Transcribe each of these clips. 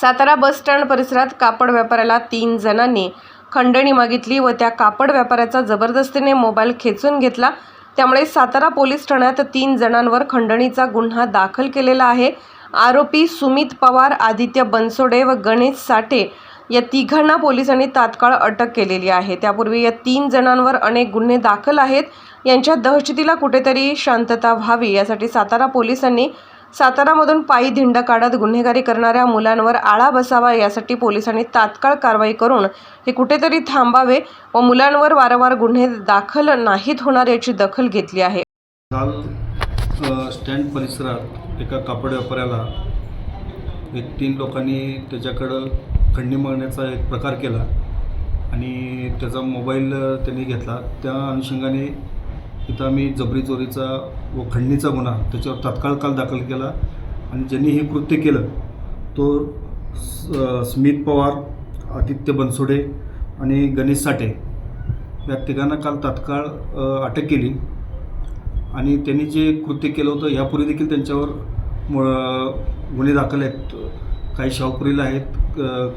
Satara bus stand परिसरात कापड व्यापाऱ्याला तीन जणांनी खंडणी मागितली व त्या कापड व्यापाऱ्याचा जबरदस्तीने मोबाईल खेचून घेतला. त्यामुळे सातारा पोलीस ठाण्यात तीन जणांवर खंडणीचा गुन्हा दाखल केलेला आहे. आरोपी सुमित पवार आदित्य बनसोडे व गणेश साठे या तिघांना पोलिसांनी तात्काळ अटक केलेली आहे. त्यापूर्वी या तीन जणांवर अनेक गुन्हे दाखल आहेत. यांच्या दहशतीला कुठेतरी शांतता व्हावी यासाठी सातारा पोलिसांनी सातारामधून पायी धिंड काढत गुन्हेगारी करणाऱ्या मुलांवर आळा बसावा यासाठी पोलिसांनी तात्काळ कारवाई करून हे कुठेतरी थांबावे व मुलांवर वारंवार गुन्हे दाखल नाहीत होणार याची दखल घेतली आहे. काल स्टँड परिसरात एका कापड व्यापाऱ्याला एक तीन लोकांनी त्याच्याकडं खंडणी मागण्याचा एक प्रकार केला आणि त्याचा मोबाईल त्यांनी घेतला. त्या अनुषंगाने तिथं आम्ही जबरी चोरीचा व खंडणीचा गुन्हा त्याच्यावर तात्काळ काल दाखल केला. आणि ज्यांनी हे कृत्य केलं तो स्मित पवार आदित्य बनसोडे आणि गणेश साठे या तिघांना काल तात्काळ अटक केली. आणि त्यांनी जे कृत्य केलं होतं यापूर्वी देखील त्यांच्यावर म- गुन्हे दाखल आहेत. काही शाहपुरीला आहेत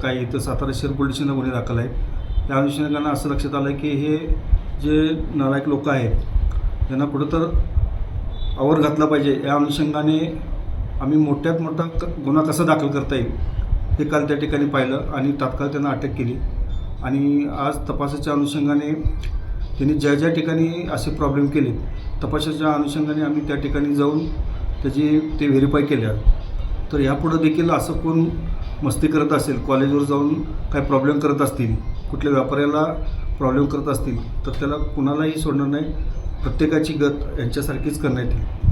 काही इथं सातारा शहर पोलीस स्टेशनला गुन्हे दाखल आहेत. त्या अनुषंगानं असं लक्षात आलं की हे जे नालायक लोक आहेत त्यांना कुठं तर आवर घातला पाहिजे. या अनुषंगाने आम्ही मोठ्यात मोठा क- गुन्हा कसा दाखल करता येईल हे काल त्या ठिकाणी पाहिलं आणि तात्काळ त्यांना अटक केली. आणि आज तपासाच्या अनुषंगाने त्यांनी ज्या ज्या ठिकाणी असे प्रॉब्लेम केले तपासाच्या अनुषंगाने आम्ही त्या ठिकाणी जाऊन त्याची ते व्हेरीफाय केल्या. तर यापुढं देखील असं कोण मस्ती करत असेल कॉलेजवर जाऊन काय प्रॉब्लेम करत असतील कुठल्या व्यापाऱ्याला प्रॉब्लेम करत असतील तर त्याला कुणालाही सोडणार नाही. प्रत्येकाची गत यांच्यासारखीच करण्यात येईल.